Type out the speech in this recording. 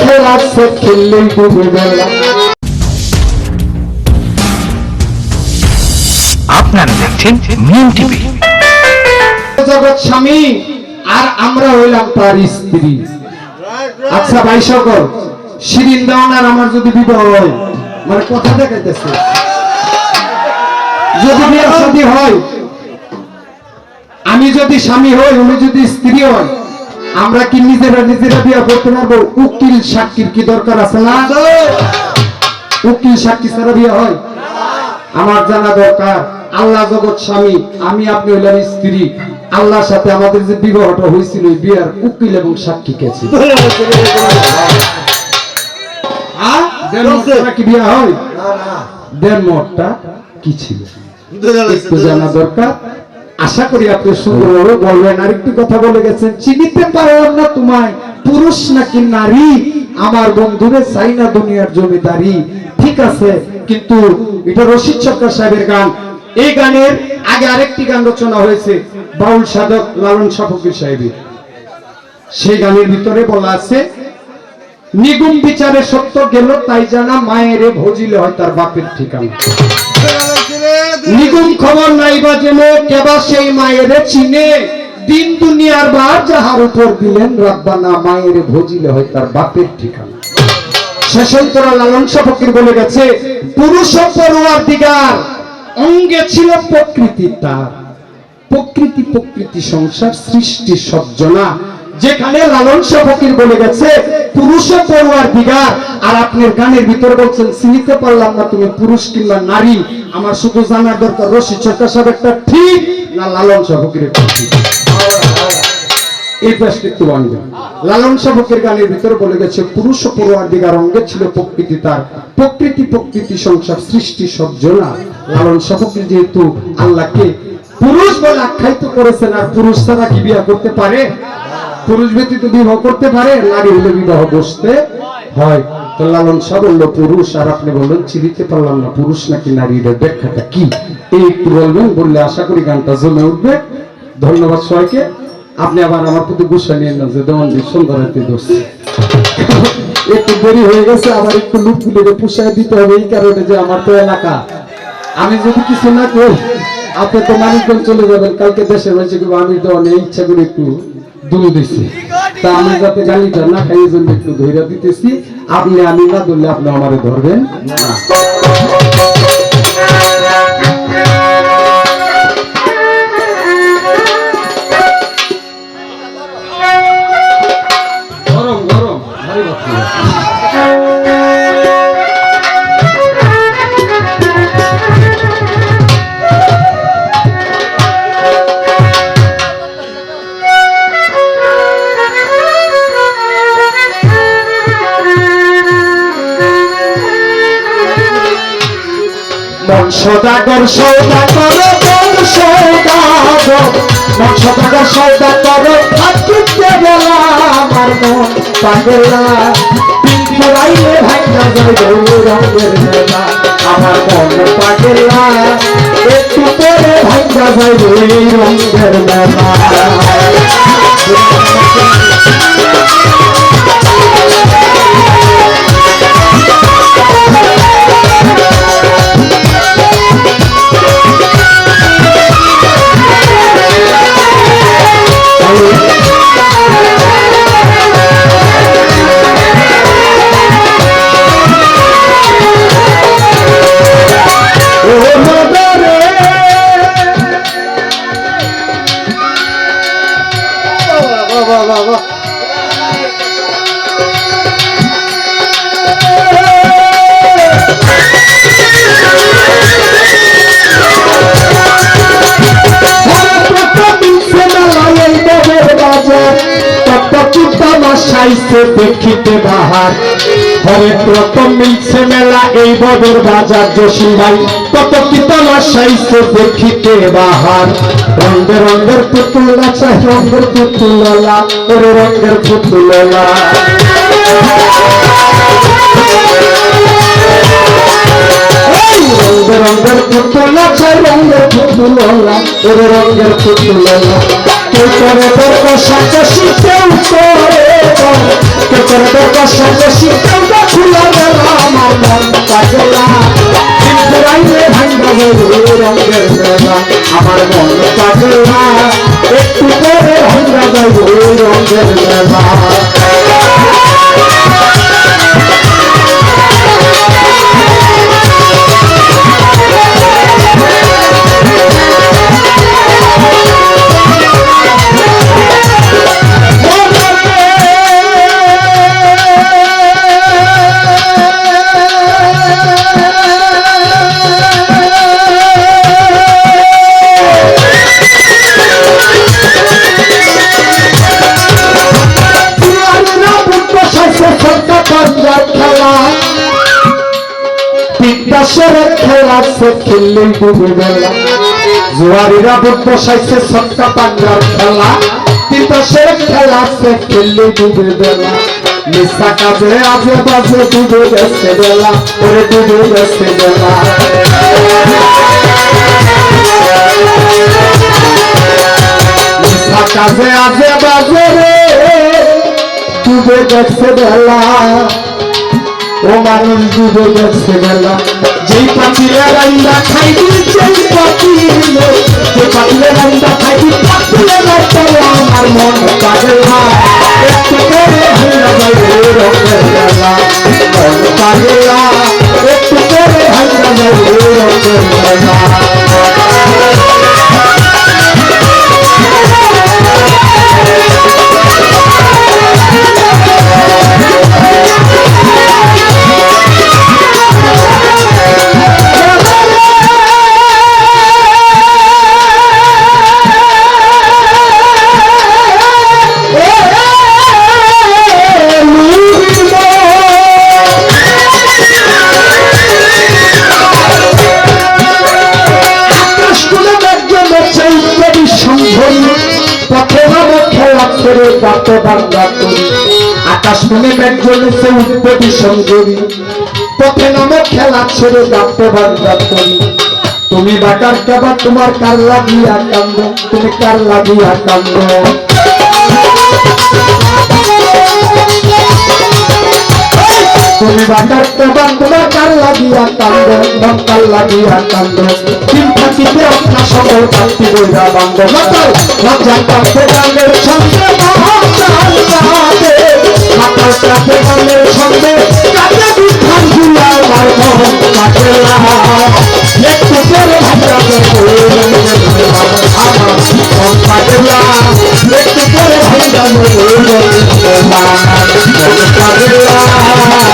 খেলা সে খেললেই ডুবে বেলা আপনারা দেখছেন মিম টিভি। জগৎ স্বামী আর আমরা হইলাম তার স্ত্রী। আচ্ছা ভাই সকল শিরিন আমার যদি বিবাহ হয় মানে কথা দেখাইতেছে। যদি বিয়ে শাদী হয় আমি যদি স্বামী হই উনি যদি স্ত্রী হয় আমরা কি নিজেরা নিজেরা বিয়ে করতে পারব? উকিল সাক্ষীর কি দরকার আছে না? উকিল সাক্ষী ছাড়া বিয়ে হয়? আমার জানা দরকার আল্লাহ জগৎ স্বামী আমি আপনি হইলাম স্ত্রী। আল্লাহর সাথে আমাদের যে বিবাহটা হয়েছিল বিয়ার উকিল এবং সাক্ষী কে ছিল? হ্যাঁ? কি বিয়া হয়? দেড় মতটা কি ছিল? জানা দরকার আশা করি আপনি সুন্দরভাবে বলবেন। আরেকটি কথা বলে গেছেন, চিনিতে পারলাম না তোমায়, পুরুষ নাকি নারী? আমার বন্ধুরে চাই না দুনিয়ার জমিদারি। ঠিক আছে, কিন্তু এটা রশিদ সরকার সাহেবের গান। এই গানের আগে আরেকটি গান রচনা হয়েছে, বাউল সাধক লালন সাফকির সাহেবের সেই গানের ভিতরে বলা আছে, নিগুম বিচারে সত্য গেল, তাই জানা মায়েরে ভজিলে হয় তার বাপের ঠিকানা। নিগুম খবর নাই বা জেনে কেবা সেই মায়ের চিনে। দিন দুনিয়ার বার যাহার উপর দিলেন, রাব্বানা মায়ের ভজিলে হয় তার বাপের ঠিকানা। শেষন্তরা লালন ফকির বলে গেছে, পুরুষ পড়ুয়ার দিগার, অঙ্গে ছিল প্রকৃতি তার। প্রকৃতি প্রকৃতি সংসার সৃষ্টি সজ্জনা। যেখানে লালন ফকির বলে গেছে, পুরুষে পড়ুয়ার দিগার। আর আপনার গানের ভিতরে বলছেন, চিনিতে পারলাম না তুমি পুরুষ কিংবা নারী। আমার শুধু জানার দরকার রশি সরকার সাহেবটা ঠিক না লালন ঠিক এই প্রশ্ন একটু লালন সাবকের গানের ভিতরে বলে গেছে, পুরুষ পড়ুয়ার অঙ্গে ছিল প্রকৃতি তার। প্রকৃতি প্রকৃতি সংসার, সৃষ্টি সজ্জনা লালন সাবকের যেহেতু আল্লাহকে পুরুষ বলে আখ্যায়িত করেছেন, আর পুরুষ ছাড়া কি বিয়ে করতে পারে? পুরুষ ব্যতীত বিবাহ করতে পারে? নারী হলে বিবাহ বসতে হয়। লালন বলল পুরুষ, আর আপনি বললেন, চিনিতে পারলাম না, পুরুষ নাকি নারী এর ব্যাখ্যাটা কি? এই একটু বলবেন বললে আশা করি গানটা জমে উঠবে। ধন্যবাদ সবাইকে। আপনি আবার আমার প্রতি গুসা নিয়ে যে দেওয়ান সুন্দর হাতে দোষ। একটু দেরি হয়ে গেছে, আবার একটু লুকগুলিকে পুষায় দিতে হবে, এই কারণে যে আমার তো এলাকা। আমি যদি কিছু না করি, আপনি তো মানিকগঞ্জ চলে যাবেন, কালকে দেশে রয়েছে কিন্তু আমি তো অনেক ইচ্ছা করে একটু দুলে দিছি। তা আমি যাতে গালিটা না খাই জন্য একটু ধৈর্য দিতেছি। আপনি আমি না ধরলে আপনি আমারে ধরবেন? না। মন সদাগর সৌদাগর মন সৌদাগর মন সদাগর সৌদাগর থাকিতে গেলা আমার মন পাগলা পিঁপড়াইলে ভাইনা যায় গৌর রঙের মেলা। আমার মন পাগলা একটু পরে ভাইনা যায় রঙের মেলা। সাইছে দেখিতে বাহার। হরে প্রথম মিলছে মেলা, এই বদর বাজার জসিম ভাই। কত কি সাইছে দেখিতে বাহার। রঙের রঙের পুতুল নাচা, রঙের পুতুললা ওরে রঙের পুতুললা রঙের রঙের পুতুল নাচা, রঙের পুতুললা ওরে রঙের পুতুললা কেউ করে তোর কষাকষি কেউ করে করবে কষ্ট কেউটা খুলে গেল আমার মন কিন্তু রাইলে ভাঙ্গা বলে রঙের মেলা আমার মন পাগলা একটু করে ভাঙ্গা যাব রঙের মেলা বিদ্যাসরের খেলা সে খেললে ডুবে বেলা জুয়ারিরা বুট বসাইছে সটকা পাঞ্জার খেলা বিদ্যাসরের খেলা সে খেললে ডুবে বেলা নিশা কাজে আজে বাজে ডুবে গেছে বেলা ওরে ডুবে গেছে বেলা নিশা কাজে আজে বাজে রে ডুবে গেছে বেলা ও মানুষ ডুবে গেছে বেলা যেই পাখিরে রাইন্দা খাইবি যেই পাতিলে যে পাখিরে রাইন্দা খাইবি পাখিরে রাইতে আমার মন পাগলা বেলা মন পাগলা আকাশ মনে মেঘ জ্বলেছে উৎপত্তি সংযোগী পথে নামে খেলা ছেড়ে গাপ্ত বান্দার করি তুমি বাটার কেবা তোমার কার লাগিয়া কান্দ? তুমি কার লাগিয়া কান্দ? তুমি বাটার কেবা তোমার কার লাগিয়া কান্দ? কার লাগিয়া কান্দ? থাকিতে আপনার সকল কান্তি বইরা বান্ধ মাতাল লজ্জা গানের গাবে কাছে গানের ছন্দে কাছে বিধানগুলা আমার মন কাটেলা একটু পরে ভাষা আমার মন কাটেলা একটু পরে ভাষা মন কাটেলা